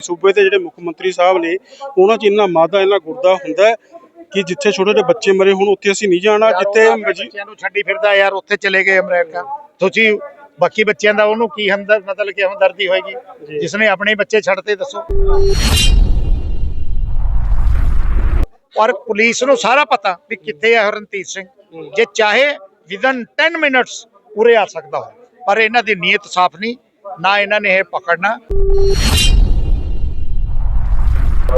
ਸੂਬੇ ਦੇ ਜਿਹੜੇ ਮੁੱਖ ਮੰਤਰੀ ਸਾਹਿਬ ਨੇ ਉਹਨਾਂ 'ਚ ਇੰਨਾ ਮਾਦਾ ਇੰਨਾ ਗੁਰਦਾ ਹੁੰਦਾ ਹੈ ਕਿ ਜਿੱਥੇ ਛੋਟੇ ਛੋਟੇ ਬੱਚੇ ਮਰੇ ਹੁਣ ਉੱਥੇ ਅਸੀਂ ਨਹੀਂ ਜਾਣਾ ਜਿੱਥੇ ਮਜੀ- ਬੱਚਿਆਂ ਨੂੰ ਛੱਡੀ ਫਿਰਦਾ ਯਾਰ ਉੱਥੇ ਚਲੇ ਗਏ ਅਮਰੀਕਾ। ਤੁਸੀਂ ਬਾਕੀ ਬੱਚਿਆਂ ਦਾ ਉਹਨੂੰ ਕੀ ਹਮਦਰ ਮਤਲਬ ਕਿ ਹਮਦਰਦੀ ਹੋਏਗੀ? ਜਿਸਨੇ ਆਪਣੇ ਬੱਚੇ ਛੱਡਤੇ ਦੱਸੋ। ਔਰ ਪੁਲਿਸ ਨੂੰ ਸਾਰਾ ਪਤਾ ਵੀ ਕਿੱਥੇ ਹੈ ਹਰਨਤੀਰ ਸਿੰਘ। ਜੇ ਚਾਹੇ ਵਿਦਨ 10 ਮਿੰਟਸ ਉਰੇ ਆ ਸਕਦਾ ਹੋ ਪਰ ਇਹਨਾਂ ਦੀ ਨੀਅਤ ਸਾਫ਼ ਨਹੀਂ ਨਾ ਇਹਨਾਂ ਨੇ ਇਹ ਪਕੜਨਾ।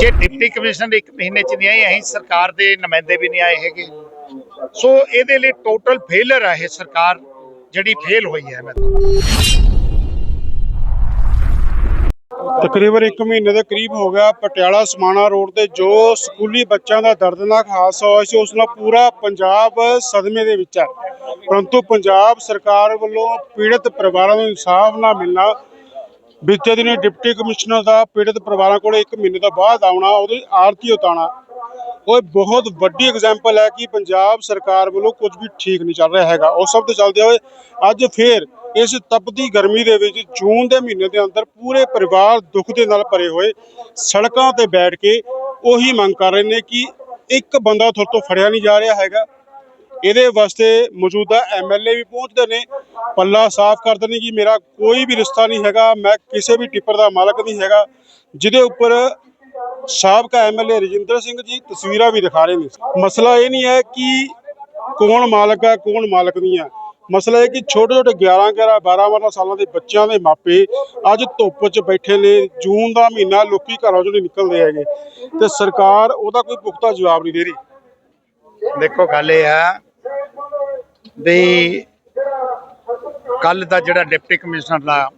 ਜੇ ਡਿਪਟੀ ਕਮਿਸ਼ਨਰ ਇੱਕ ਮਹੀਨੇ ਚ ਨਹੀਂ ਆਏ, ਅਸੀਂ ਸਰਕਾਰ ਦੇ ਨੁਮਾਇੰਦੇ ਵੀ ਨਹੀਂ ਆਏ ਹੈਗੇ। ਸੋ ਇਹਦੇ ਲਈ ਟੋਟਲ ਫੇਲਰ ਹੈ ਇਹ ਸਰਕਾਰ, ਜਿਹੜੀ ਫੇਲ ਹੋਈ ਹੈ ਮੈਂ ਤਕਰੀਬਨ 1 ਮਹੀਨੇ ਦੇ ਕਰੀਬ ਹੋ ਗਿਆ, ਪਟਿਆਲਾ ਸਮਾਣਾ ਰੋਡ ਤੇ ਜੋ ਸਕੂਲੀ ਬੱਚਿਆਂ ਦਾ ਦਰਦਨਾਕ ਹਾਦਸਾ ਹੋਇਆ ਸੀ, ਉਸ ਨਾਲ ਪੂਰਾ ਪੰਜਾਬ ਸਦਮੇ ਦੇ ਵਿੱਚ ਹੈ। ਪਰੰਤੂ ਪੰਜਾਬ ਸਰਕਾਰ ਵੱਲੋਂ ਪੀੜਤ ਪਰਿਵਾਰਾਂ ਨੂੰ ਇਨਸਾਫ ਨਾ ਮਿਲਣਾ ਬੀਤੇ ਦਿਨੀ ਡਿਪਟੀ ਕਮਿਸ਼ਨਰ ਦਾ ਪੀੜਤ ਪਰਿਵਾਰਾਂ ਕੋਲ 1 ਮਹੀਨੇ ਤੋਂ ਬਾਅਦ ਆਉਣਾ, ਉਹਦੀ ਆਰਤੀ ਉਤਾਣਾ ਉਹ ਬਹੁਤ ਵੱਡੀ ਐਗਜ਼ਾਮਪਲ ਹੈ ਕਿ ਪੰਜਾਬ ਸਰਕਾਰ ਵੱਲੋਂ ਕੁਝ ਵੀ ਠੀਕ ਨਹੀਂ ਚੱਲ ਰਿਹਾ ਹੈਗਾ। ਉਹ ਸਭ ਤੋਂ ਚੱਲਦੇ ਹੋਏ ਅੱਜ ਫੇਰ ਇਸ ਤਪਦੀ ਗਰਮੀ ਦੇ ਵਿੱਚ ਜੂਨ ਦੇ ਮਹੀਨੇ ਦੇ ਅੰਦਰ ਪੂਰੇ ਪਰਿਵਾਰ ਦੁੱਖ ਦੇ ਨਾਲ ਭਰੇ ਹੋਏ ਸੜਕਾਂ ਤੇ ਬੈਠ ਕੇ ਉਹੀ ਮੰਗ ਕਰ ਰਹੇ ਨੇ ਕਿ ਇੱਕ ਬੰਦਾ ਤੁਹਾਡੇ ਤੋਂ ਫੜਿਆ ਨਹੀਂ ਜਾ ਰਿਹਾ ਹੈਗਾ। ਇਹਦੇ ਵਾਸਤੇ ਮੌਜੂਦਾ ਐਮਐਲਏ ਵੀ ਪਹੁੰਚਦੇ ਨੇ। ਪੱਲਾ ਸਾਫ਼ ਕਰਦੇ ਨੇ ਕਿ ਮੇਰਾ ਕੋਈ ਵੀ ਰਿਸ਼ਤਾ ਨਹੀਂ ਹੈਗਾ, ਮੈਂ ਕਿਸੇ ਵੀ ਟਿੱਪਰ ਦਾ ਮਾਲਕ ਨਹੀਂ ਹੈਗਾ। ਜਿਹਦੇ ਉੱਪਰ ਸਾਬਕਾ ਐਮਐਲਏ ਰਜਿੰਦਰ ਸਿੰਘ ਜੀ ਤਸਵੀਰਾਂ ਵੀ ਦਿਖਾ ਰਹੇ ਨੇ। ਮਸਲਾ ਇਹ ਨਹੀਂ ਹੈ ਕਿ ਕੌਣ ਮਾਲਕ ਹੈ, ਕੌਣ ਮਾਲਕ ਨਹੀਂ ਹੈ। ਮਸਲਾ ਇਹ ਕਿ ਛੋਟੇ ਛੋਟੇ 11 11 12 12 ਸਾਲਾਂ ਦੇ ਬੱਚਿਆਂ ਦੇ ਮਾਪੇ ਅੱਜ ਧੁੱਪ 'ਚ ਬੈਠੇ ਨੇ। ਜੂਨ ਦਾ ਮਹੀਨਾ ਲੋਕੀ ਘਰਾਂ 'ਚੋਂ ਨਹੀਂ ਨਿਕਲਦੇ ਹੈਗੇ। ਤੇ ਸਰਕਾਰ ਉਹਦਾ ਕੋਈ ਪੁਖਤਾ ਜਵਾਬ ਨਹੀਂ ਦੇ ਰਹੀ। ਦੇਖੋ, ਗੱਲ ਇਹ ਹੈ ਵੀ ਕੱਲ ਦਾ ਜਿਹੜਾ ਡਿਪਟੀ ਕਮਿਸ਼ਨਰ ਦਾ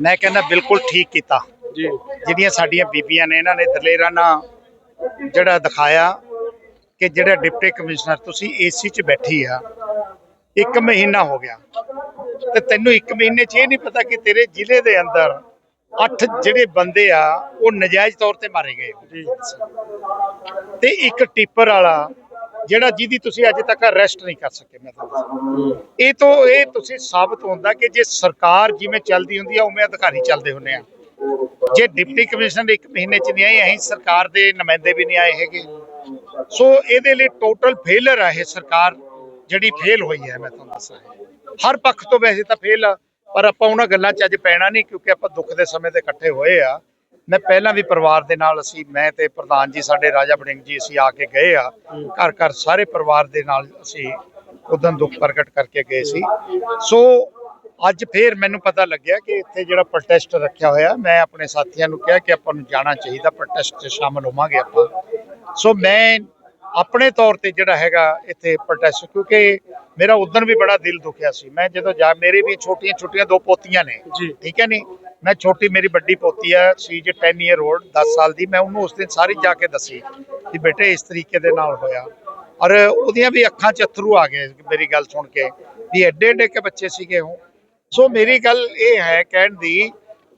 ਮੈਂ ਕਹਿੰਦਾ ਬਿਲਕੁਲ ਠੀਕ ਕੀਤਾ। ਜੀ। ਜਿਹੜੀਆਂ ਸਾਡੀਆਂ ਬੀਬੀਆਂ ਨੇ ਇਹਨਾਂ ਨੇ ਦਲੇਰਾਨਾ ਜਿਹੜਾ ਦਿਖਾਇਆ ਕਿ ਜਿਹੜਾ ਡਿਪਟੀ ਕਮਿਸ਼ਨਰ ਤੁਸੀਂ ਏਸੀ 'ਚ ਬੈਠੀ ਆ ਇੱਕ ਮਹੀਨਾ ਹੋ ਗਿਆ। ਤੇ ਤੈਨੂੰ ਇੱਕ ਮਹੀਨੇ 'ਚ ਇਹ ਨਹੀਂ ਪਤਾ ਕਿ ਤੇਰੇ ਜ਼ਿਲ੍ਹੇ ਦੇ ਅੰਦਰ ਅੱਠ ਜਿਹੜੇ ਬੰਦੇ ਆ ਉਹ ਨਜਾਇਜ਼ ਤੌਰ ਤੇ ਮਾਰੇ ਗਏ। ਤੇ ਇੱਕ ਟਿੱਪਰ ਵਾਲਾ ਜਿਹੜਾ ਜਿਹਦੀ ਤੁਸੀਂ ਅੱਜ ਤੱਕ ਅਰੈਸਟ ਨਹੀਂ ਕਰ ਸਕੇ, ਮੈਂ ਤੁਹਾਨੂੰ ਇਹ ਤੋਂ ਇਹ ਤੁਸੀਂ ਸਾਬਤ ਹੁੰਦਾ ਕਿ ਜੇ ਸਰਕਾਰ ਜਿਵੇਂ ਚੱਲਦੀ ਹੁੰਦੀ ਆ, ਉਵੇਂ ਅਧਿਕਾਰੀ ਚੱਲਦੇ ਹੁੰਦੇ ਆ। ਜੇ ਡਿਪਟੀ ਕਮਿਸ਼ਨਰ ਇੱਕ ਮਹੀਨੇ ਚ ਨਹੀਂ ਆਏ, ਅਸੀਂ ਸਰਕਾਰ ਦੇ ਨੁਮਾਇੰਦੇ ਵੀ ਨਹੀਂ ਆਏ ਹੈਗੇ। ਸੋ ਇਹਦੇ ਲਈ ਟੋਟਲ ਫੇਲਰ ਹੈ ਇਹ ਸਰਕਾਰ, ਜਿਹੜੀ ਫੇਲ ਹੋਈ ਹੈ, ਮੈਂ ਤੁਹਾਨੂੰ ਦੱਸਾਂ। ਹਰ ਪੱਖ ਤੋਂ ਵੈਸੇ ਤਾਂ ਫੇਲ ਆ, ਪਰ ਆਪਾਂ ਉਹਨਾਂ ਗੱਲਾਂ 'ਚ ਅੱਜ ਪੈਣਾ ਨਹੀਂ, ਕਿਉਂਕਿ ਆਪਾਂ ਦੁੱਖ ਦੇ ਸਮੇਂ ਤੇ ਇਕੱਠੇ ਹੋਏ ਆ। ਮੈਂ ਪਹਿਲਾਂ ਵੀ ਪਰਿਵਾਰ ਦੇ ਨਾਲ ਅਸੀਂ ਮੈਂ ਤੇ ਪ੍ਰਧਾਨ ਜੀ ਸਾਡੇ ਰਾਜਾ ਬੜਿੰਗ ਜੀ ਅਸੀਂ ਆ ਕੇ ਗਏ ਆ। ਘਰ ਘਰ ਸਾਰੇ ਪਰਿਵਾਰ ਦੇ ਨਾਲ ਅਸੀਂ ਉਦੋਂ ਦੁੱਖ ਪ੍ਰਗਟ ਕਰਕੇ ਗਏ ਸੀ। ਸੋ ਅੱਜ ਫੇਰ ਮੈਨੂੰ ਪਤਾ ਲੱਗਿਆ ਕਿ ਇੱਥੇ ਜਿਹੜਾ ਪ੍ਰੋਟੈਸਟ ਰੱਖਿਆ ਹੋਇਆ ਮੈਂ ਆਪਣੇ ਸਾਥੀਆਂ ਨੂੰ ਕਿਹਾ ਕਿ ਆਪਾਂ ਨੂੰ ਜਾਣਾ ਚਾਹੀਦਾ ਪ੍ਰੋਟੈਸਟ 'ਚ ਸ਼ਾਮਲ ਹੋਵਾਂਗੇ ਆਪਾਂ। ਸੋ ਮੈਂ ਆਪਣੇ ਤੌਰ ਤੇ ਜਿਹੜਾ ਹੈਗਾ ਇੱਥੇ ਪ੍ਰੋਟੈਸਟ ਕਿਉਂਕਿ ਮੇਰਾ ਉਦੋਂ ਵੀ ਬੜਾ ਦਿਲ ਦੁਖਿਆ ਸੀ। ਮੈਂ ਜਦੋਂ ਜਾ ਮੇਰੇ ਵੀ ਛੋਟੀਆਂ ਛੋਟੀਆਂ ਦੋ ਪੋਤੀਆਂ ਨੇ ਠੀਕ ਹੈ ਨਹੀਂ ਮੈਂ ਛੋਟੀ ਮੇਰੀ ਵੱਡੀ ਪੋਤੀ ਹੈ, ਸੀ ਜੇ 10 ਇਅਰ 올ਡ 10 ਸਾਲ ਦੀ, ਮੈਂ ਉਹਨੂੰ ਉਸ ਦਿਨ ਸਾਰੀ ਜਾ ਕੇ ਦੱਸੀ ਕਿ ਬੇਟੇ ਇਸ ਤਰੀਕੇ ਦੇ ਨਾਲ ਹੋਇਆ। ਔਰ ਉਹਦੀਆਂ ਵੀ ਅੱਖਾਂ 'ਚ ਅਥਰੂ ਆ ਗਏ, ਮੇਰੀ ਗੱਲ ਸੁਣ ਕੇ, ਵੀ ਐਡੇ ਐਡੇ ਕੇ ਬੱਚੇ ਸੀਗੇ ਉਹ। ਸੋ ਮੇਰੀ ਗੱਲ ਇਹ ਹੈ ਕਹਿਣ ਦੀ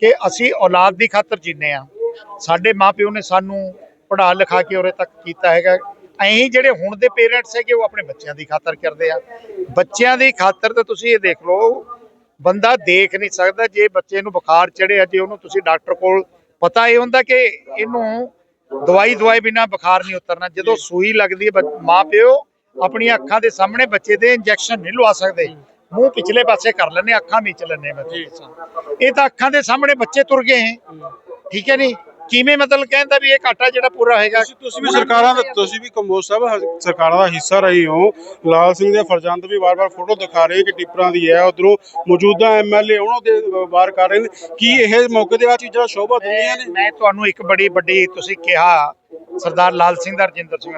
ਕਿ ਅਸੀਂ ਔਲਾਦ ਦੀ ਖਾਤਰ ਜੀਨੇ ਆ, ਸਾਡੇ ਮਾਪਿਓ ਨੇ ਸਾਨੂੰ ਪੜ੍ਹਾ ਲਿਖਾ ਕੇ ਉਰੇ ਤੱਕ ਕੀਤਾ ਹੈਗਾ। ਅਸੀਂ ਜਿਹੜੇ ਹੁਣ ਦੇ ਪੇਰੈਂਟਸ ਹੈਗੇ, ਉਹ ਆਪਣੇ ਬੱਚਿਆਂ ਦੀ ਖਾਤਰ ਕਰਦੇ ਆ। ਬੱਚਿਆਂ ਦੀ ਖਾਤਰ ਤਾਂ ਤੁਸੀਂ ਇਹ ਦੇਖ ਲਓ ਬੰਦਾ ਦੇਖ ਨਹੀਂ ਸਕਦਾ ਜੇ ਬੱਚੇ ਨੂੰ ਬੁਖਾਰ ਚੜਿਆ ਜੇ ਉਹਨੂੰ ਤੁਸੀਂ ਡਾਕਟਰ ਕੋਲ ਪਤਾ ਇਹ ਹੁੰਦਾ ਕਿ ਇਹਨੂੰ ਦਵਾਈ ਦਵਾਈ ਬਿਨਾ ਬੁਖਾਰ ਨਹੀਂ ਉਤਰਨਾ। ਜਦੋਂ ਸੂਈ ਲੱਗਦੀ ਹੈ ਮਾਂ ਪਿਓ ਆਪਣੀਆਂ ਅੱਖਾਂ ਦੇ ਸਾਹਮਣੇ ਬੱਚੇ ਦੇ ਇੰਜੈਕਸ਼ਨ ਨਹੀਂ ਲਵਾ ਸਕਦੇ। ਮੂੰਹ ਪਿਛਲੇ ਪਾਸੇ ਕਰ ਲੈਂਦੇ ਅੱਖਾਂ ਮੀਚ ਲੈਂਦੇ ਮੈਂ। ਇਹ ਤਾਂ ਅੱਖਾਂ ਦੇ ਸਾਹਮਣੇ ਬੱਚੇ ਤੁਰ ਗਏ। ਠੀਕ ਹੈ ਨਹੀਂ ਕਿਵੇਂ ਮਤਲਬ ਕਹਿੰਦਾ ਵੀ ਇਹ ਘਾਟਾ ਜਿਹੜਾ ਪੂਰਾ ਹੋਏਗਾ ਤੁਸੀਂ ਤੁਸੀਂ ਵੀ ਸਰਕਾਰਾਂ ਦਾ ਤੁਸੀਂ ਵੀ ਕੰਬੋਜ ਸਾਹਿਬ ਸਰਕਾਰਾਂ ਦਾ ਹਿੱਸਾ ਰਹੀ ਹੋ। ਲਾਲ ਸਿੰਘ ਦੇ ਫਰਜ਼ੰਦ ਵੀ ਵਾਰ-ਵਾਰ ਫੋਟੋ ਦਿਖਾ ਰਹੇ ਕਿ ਟਿੱਪਰਾਂ ਦੀ ਹੈ ਉਧਰੋਂ ਮੌਜੂਦਾ ਐਮਐਲਏ ਉਹਨਾਂ ਦੇ ਵਾਰ ਕਰ ਰਹੇ ਨੇ। ਕੀ ਇਹ ਮੌਕੇ ਤੇ ਆ ਚੀਜ਼ਾਂ ਸ਼ੋਭਾ ਦਿੰਦੀਆਂ ਨੇ? ਮੈਂ ਤੁਹਾਨੂੰ ਇੱਕ ਬੜੀ ਵੱਡੀ ਤੁਸੀਂ ਕਿਹਾ ਸਰਦਾਰ ਲਾਲ ਸਿੰਘ ਦਾ ਰਜਿੰਦਰ ਸਿੰਘ।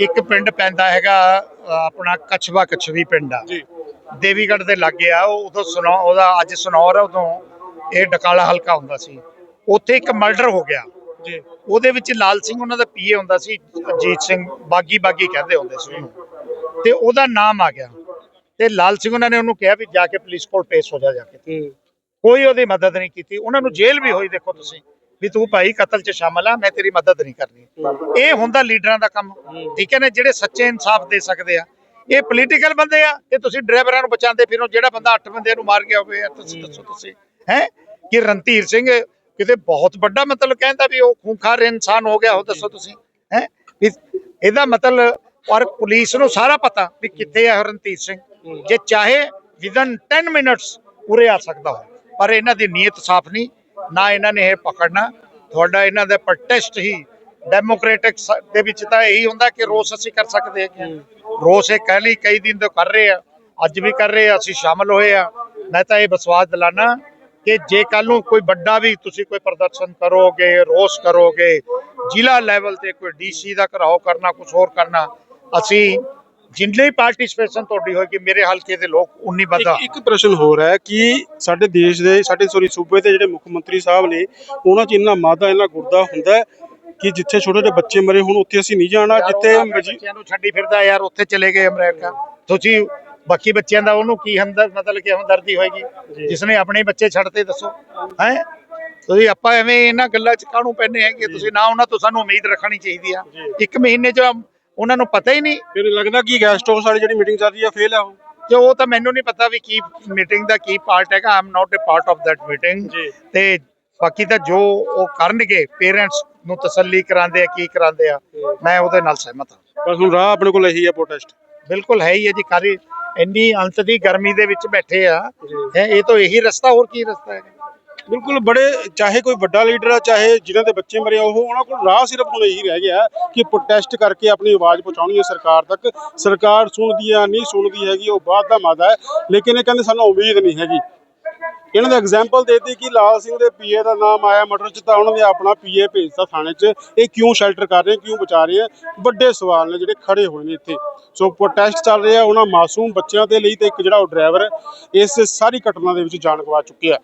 ਇੱਕ ਪਿੰਡ ਪੈਂਦਾ ਹੈਗਾ ਆਪਣਾ ਕਛਵਾ ਕਛਵੀ ਪਿੰਡ ਆ। ਜੀ। ਦੇਵੀਗੜ੍ਹ ਦੇ ਲਾਗੇ ਆ ਉਹ ਉਦੋਂ ਸੁਨੌ ਉਹਦਾ ਅੱਜ ਸੁਨੌਰ ਆ ਉਦੋਂ ਇਹ ਡਕਾਲਾ ਹਲਕਾ ਹੁੰਦਾ ਸੀ। ਉੱਥੇ ਇੱਕ ਮਰਡਰ ਹੋ ਗਿਆ। ਜੀ। ਉਹਦੇ ਵਿੱਚ ਲਾਲ ਸਿੰਘ ਉਹਨਾਂ ਦਾ ਪੀਏ ਹੁੰਦਾ ਸੀ ਅਜੀਤ ਸਿੰਘ ਬਾਗੀ ਬਾਗੀ ਕਹਿੰਦੇ ਹੁੰਦੇ ਸੀ ਉਹਨੂੰ। ਤੇ ਉਹਦਾ ਨਾਮ ਆ ਗਿਆ। ਤੇ ਲਾਲ ਸਿੰਘ ਉਹਨਾਂ ਨੇ ਉਹਨੂੰ ਕਿਹਾ ਵੀ ਜਾ ਕੇ ਪੁਲਿਸ ਕੋਲ ਪੇਸ਼ ਹੋ ਜਾ ਜਾ ਕੇ। ਕੋਈ ਉਹਦੀ ਮਦਦ ਨਹੀਂ ਕੀਤੀ। ਉਹਨਾਂ ਨੂੰ ਜੇਲ੍ਹ ਵੀ ਹੋਈ ਦੇਖੋ ਤੁਸੀਂ ਵੀ ਤੂੰ ਭਾਈ ਕਤਲ 'ਚ ਸ਼ਾਮਲ ਆ ਮੈਂ ਤੇਰੀ ਮਦਦ ਨਹੀਂ ਕਰਨੀ। ਇਹ ਹੁੰਦਾ ਲੀਡਰਾਂ ਦਾ ਕੰਮ। ਠੀਕ ਹੈ ਨਾ ਜਿਹੜੇ ਸੱਚੇ ਇਨਸਾਫ ਦੇ ਸਕਦੇ ਆ। ਇਹ ਪੋਲੀਟੀਕਲ ਬੰਦੇ ਆ ਇਹ ਤੁਸੀਂ ਡਰਾਈਵਰਾਂ ਨੂੰ ਬਚਾਉਂਦੇ ਫਿਰੋ ਜਿਹੜਾ ਬੰਦਾ 8 ਬੰਦਿਆਂ ਨੂੰ ਮਾਰ ਗਿਆ ਹੋਵੇ ਤੁਸੀਂ ਦੱਸੋ ਤੁਸੀਂ। ਹੈ? ਕਿ ਰਣਧੀਰ ਸਿੰਘ ਕਿਤੇ ਬਹੁਤ ਵੱਡਾ ਮਤਲਬ ਕਹਿੰਦਾ ਵੀ ਉਹ ਖੂੰਖਾਰ ਇਨਸਾਨ ਹੋ ਗਿਆ ਹੋ ਦੱਸੋ ਤੁਸੀਂ ਹੈ? ਇਹਦਾ ਮਤਲਬ ਔਰ ਪੁਲਿਸ ਨੂੰ ਸਾਰਾ ਪਤਾ ਵੀ ਕਿੱਥੇ ਹੈ ਹਰਨਤੀਰ ਸਿੰਘ। ਜੇ ਚਾਹੇ ਵਿਦਨ 10 ਮਿੰਟਸ ਉਰੇ ਆ ਸਕਦਾ ਹੋ ਪਰ ਇਹਨਾਂ ਦੀ ਨੀਅਤ ਸਾਫ਼ ਨਹੀਂ ਨਾ ਇਹਨਾਂ ਨੇ ਇਹ ਪਕੜਨਾ। ਤੁਹਾਡਾ ਇਹਨਾਂ ਦਾ ਪ੍ਰੋਟੈਸਟ ਹੀ ਡੈਮੋਕ੍ਰੈਟਿਕ ਦੇ ਵਿੱਚ ਤਾਂ ਇਹੀ ਹੁੰਦਾ ਕਿ ਰੋਸ ਅਸੀਂ ਕਰ ਸਕਦੇ ਹਾਂ। ਰੋਸ ਇਹ ਕਹਿ ਲਈ ਕਈ ਦਿਨ ਤੋਂ ਕਰ ਰਹੇ ਆ ਅੱਜ ਵੀ ਕਰ ਰਹੇ ਆ ਅਸੀਂ ਸ਼ਾਮਲ ਹੋਏ ਆ। ਮੈਂ ਤਾਂ ਇਹ ਵਿਸ਼ਵਾਸ ਦਿਲਾਨਾ ਕਿ ਜੇ ਕੱਲ ਨੂੰ ਕੋਈ ਵੱਡਾ ਵੀ ਤੁਸੀਂ ਕੋਈ ਪ੍ਰਦਰਸ਼ਨ ਕਰੋਗੇ ਰੋਸ ਕਰੋਗੇ ਜ਼ਿਲ੍ਹਾ ਲੈਵਲ ਤੇ ਕੋਈ ਡੀਸੀ ਦਾ ਘਰਾਓ ਕਰਨਾ ਕੁਝ ਹੋਰ ਕਰਨਾ ਅਸੀਂ ਜਿੰਨੀ ਪਾਰਟਿਸਪੇਸ਼ਨ ਤੁਹਾਡੀ ਹੋਏਗੀ ਮੇਰੇ ਹਲਕੇ ਦੇ ਲੋਕ ਉਨੀ ਵੱਧਾ। ਇੱਕ ਪ੍ਰਸ਼ਨ ਹੋਰ ਹੈ ਕਿ ਸਾਡੇ ਦੇਸ਼ ਦੇ ਸਾਡੇ ਸੋਰੀ ਸੂਬੇ ਦੇ ਜਿਹੜੇ ਮੁੱਖ ਮੰਤਰੀ ਸਾਹਿਬ ਨੇ ਉਹਨਾਂ 'ਚ ਇੰਨਾ ਮਾਦਾ ਇੰਨਾ ਗੁਰਦਾ ਹੁੰਦਾ ਹੈ ਕਿ ਜਿੱਥੇ ਛੋਟੇ ਛੋਟੇ ਬੱਚੇ ਮਰੇ ਹੁਣ ਉੱਥੇ ਅਸੀਂ ਨਹੀਂ ਜਾਣਾ ਜਿੱਥੇ ਬੱਚਿਆਂ ਨੂੰ ਛੱਡੀ ਫਿਰਦਾ ਯਾਰ ਉੱਥੇ ਚਲੇ ਗਏ ਅਮਰੀਕਾ। ਤੁਸੀਂ ਬਾਕੀ ਬੱਚਿਆਂ ਦਾ ਉਹਨੂੰ ਕੀ ਹਮਦਰਦ ਮਤਲਬ ਕਿ ਹਮਦਰਦੀ ਹੋਏਗੀ। ਜਿਸਨੇ ਆਪਣੇ ਬੱਚੇ ਛੱਡਤੇ ਦੱਸੋ ਹੈ? ਤੁਸੀਂ ਆਪਾਂ ਐਵੇਂ ਇਹਨਾਂ ਗੱਲਾਂ 'ਚ ਕਾਹਨੂੰ ਪੈਨੇ ਹੈਗੇ? ਤੁਸੀਂ ਨਾ ਉਹਨਾਂ ਤੋਂ ਸਾਨੂੰ ਉਮੀਦ ਰੱਖਣੀ ਚਾਹੀਦੀ ਆ। ਇੱਕ ਮਹੀਨੇ 'ਚ ਉਹਨਾਂ ਨੂੰ ਪਤਾ ਹੀ ਨਹੀਂ। ਫਿਰ ਲੱਗਦਾ ਕਿ ਗੈਸਟ ਹਾਊਸ ਵਾਲੀ ਜਿਹੜੀ ਮੀਟਿੰਗ ਚੱਲ ਰਹੀ ਹੈ ਫੇਲ ਹੈ ਉਹ? ਤੇ ਉਹ ਤਾਂ ਮੈਨੂੰ ਨਹੀਂ ਪਤਾ ਵੀ ਕੀ ਮੀਟਿੰਗ ਦਾ ਕੀ ਪਾਰਟ ਹੈਗਾ। I'm not a part of that meeting ਜੀ। ਤੇ ਬਾਕੀ ਤਾਂ ਜੋ ਉਹ ਕਰਨਗੇ ਪੇਰੈਂਟਸ ਨੂੰ ਤਸੱਲੀ ਕਰਾਉਂਦੇ ਆ ਕੀ ਕਰਾਉਂਦੇ ਆ ਮੈਂ ਉਹਦੇ ਨਾਲ ਸਹਿਮਤ ਹਾਂ। ਬਸ ਹੁਣ ਰਾਹ ਆਪਣੇ ਕੋਲ ਇਹੀ ਹੈ ਪ੍ਰੋਟੈਸਟ ਬਿਲਕੁਲ ਹੈ ਹੀ ਹੈ ਜੀ ਕਾਰੀ ਇੰਨੀ ਅੰਤ ਦੀ ਗਰਮੀ ਦੇ ਵਿੱਚ ਬੈਠੇ ਆ। ਹੈਂ, ਇਹ ਤਾਂ ਇਹੀ ਰਸਤਾ ਹੋਰ ਕੀ ਰਸਤਾ ਹੈ ਬਿਲਕੁਲ ਬੜੇ ਚਾਹੇ ਕੋਈ ਵੱਡਾ ਲੀਡਰ ਆ ਚਾਹੇ ਜਿਨ੍ਹਾਂ ਦੇ ਬੱਚੇ ਮਰੇ ਉਹ ਉਹਨਾਂ ਕੋਲ ਰਾਹ ਸਿਰਫ ਹੁਣ ਇਹੀ ਰਹਿ ਗਿਆ ਕਿ ਪ੍ਰੋਟੈਸਟ ਕਰਕੇ ਆਪਣੀ ਆਵਾਜ਼ ਪਹੁੰਚਾਉਣੀ ਹੈ ਸਰਕਾਰ ਤੱਕ। ਸਰਕਾਰ ਸੁਣਦੀ ਆ ਨਹੀਂ ਸੁਣਦੀ ਹੈਗੀ ਉਹ ਬਾਅਦ ਦਾ ਮਾਦਾ ਹੈ। ਲੇਕਿਨ ਇਹ ਕਹਿੰਦੇ ਸਾਨੂੰ ਉਮੀਦ ਨਹੀਂ ਹੈਗੀ। ਇਹਨਾਂ ਦਾ ਐਗਜ਼ਾਮਪਲ ਦੇਤੀ ਕਿ ਲਾਲ ਸਿੰਘ ਦੇ ਪੀਏ ਦਾ ਨਾਮ ਆਇਆ, ਮਟਰ ਚ ਤਾਂ ਉਹਨਾਂ ਨੇ ਆਪਣਾ ਪੀਏ ਭੇਜਤਾ ਥਾਣੇ 'ਚ। ਇਹ ਕਿਉਂ ਸ਼ੈਲਟਰ ਕਰ ਰਹੇ, ਕਿਉਂ ਬਚਾ ਰਹੇ ਆ? ਵੱਡੇ ਸਵਾਲ ਨੇ ਜਿਹੜੇ ਖੜੇ ਹੋਏ ਨੇ ਇੱਥੇ। ਸੋ ਪ੍ਰੋਟੈਸਟ ਚੱਲ ਰਿਹਾ, ਉਹਨਾਂ ਮਾਸੂਮ ਬੱਚਿਆਂ ਦੇ ਲਈ ਤੇ ਇੱਕ ਜਿਹੜਾ ਉਹ ਡਰਾਈਵਰ ਇਸ ਸਾਰੀ ਘਟਨਾ ਦੇ ਵਿੱਚ ਜਾਨ ਗਵਾ ਚੁੱਕਿਆ